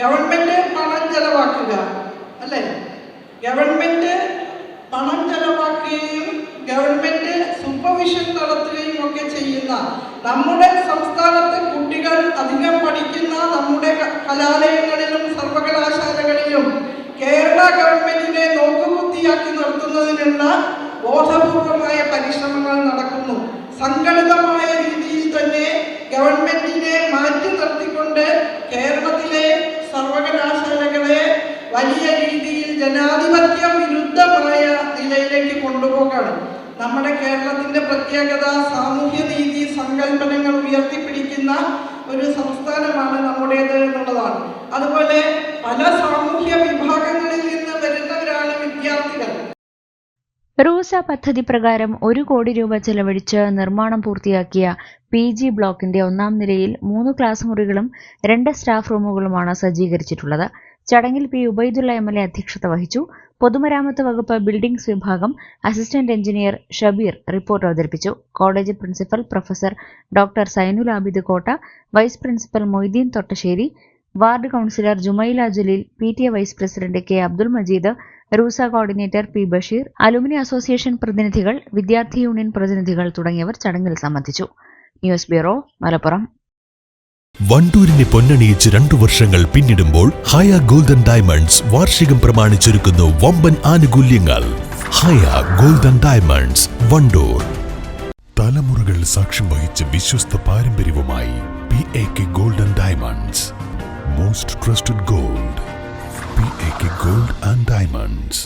Government പണം ചെലവാക്കുക അല്ലേ? Government പണം ചെലവാക്കുകയും ഗവൺമെന്റ് സൂപ്പർവിഷൻ നടത്തുകയും ഒക്കെ ചെയ്യുന്ന നമ്മുടെ സംസ്ഥാനത്തെ കുട്ടികൾ അധികം പഠിക്കുന്ന നമ്മുടെ കലാലയങ്ങളിലും സർവകലാശാലകളിലും കേരള ഗവൺമെന്റിനെ നോക്കുകുത്തിയാക്കി നിർത്തുന്നതിനുള്ള ബോധപൂർവമായ പരിശ്രമങ്ങൾ നടക്കുന്നു. സംഘടിതമായ രീതിയിൽ തന്നെ ഗവൺമെന്റിനെ മാറ്റി നിർത്തിക്കൊണ്ട് വലിയ രീതിയിൽ ജനാധിപത്യ വിരുദ്ധമായ നിലയിലേക്ക് കൊണ്ടുപോകാണ്. നമ്മുടെ കേരളത്തിന്റെ പ്രത്യേകത സാമൂഹ്യ നീതി സങ്കല്പനങ്ങൾ ഉയർത്തിപ്പിടിക്കുന്ന ഒരു സംസ്ഥാനമാണ് നമ്മുടേത് എന്നുള്ളതാണ്. അതുപോലെ പല സാമൂഹ്യ വിഭാഗങ്ങളിൽ നിന്ന് വരുന്നവരാണ് വിദ്യാർത്ഥികൾ. റൂസ പദ്ധതി പ്രകാരം ഒരു കോടി രൂപ ചെലവഴിച്ച് നിർമ്മാണം പൂർത്തിയാക്കിയ പി ജി ബ്ലോക്കിന്റെ ഒന്നാം നിലയിൽ മൂന്ന് ക്ലാസ് മുറികളും രണ്ട് സ്റ്റാഫ് റൂമുകളുമാണ് സജ്ജീകരിച്ചിട്ടുള്ളത്. ചടങ്ങിൽ P Ubaidulla M L A അധ്യക്ഷത വഹിച്ചു. പൊതുമരാമത്ത് വകുപ്പ് ബിൽഡിംഗ്സ് വിഭാഗം അസിസ്റ്റന്റ് എഞ്ചിനീയർ ഷബീർ റിപ്പോർട്ട് അവതരിപ്പിച്ചു. College principal professor doctor Zainul Abid Kotta vice principal Moideen Thottassery ward councillor Jumaila Jaleel P T A vice president K Abdul Majeed RUSA coordinator P Basheer alumni association പ്രതിനിധികൾ വിദ്യാർത്ഥി union പ്രതിനിധികൾ തുടങ്ങിയവർ ചടങ്ങിൽ സംബന്ധിച്ചു. News bureau Malappuram. വണ്ടൂരിനെ പൊന്നണിയിച്ച് രണ്ടു വർഷങ്ങൾ പിന്നിടുമ്പോൾ ഹയ ഗോൾഡൻ ഡയമണ്ട്സ് വാർഷികം പ്രമാണിച്ചൊരുക്കുന്നു വമ്പൻ ആനുകൂല്യങ്ങൾ. Haya golden diamonds Wandoor. തലമുറകൾ സാക്ഷ്യം വഹിച്ച വിശ്വസ്ത പാരമ്പര്യവുമായി P A K golden diamonds. Most trusted gold gold and diamonds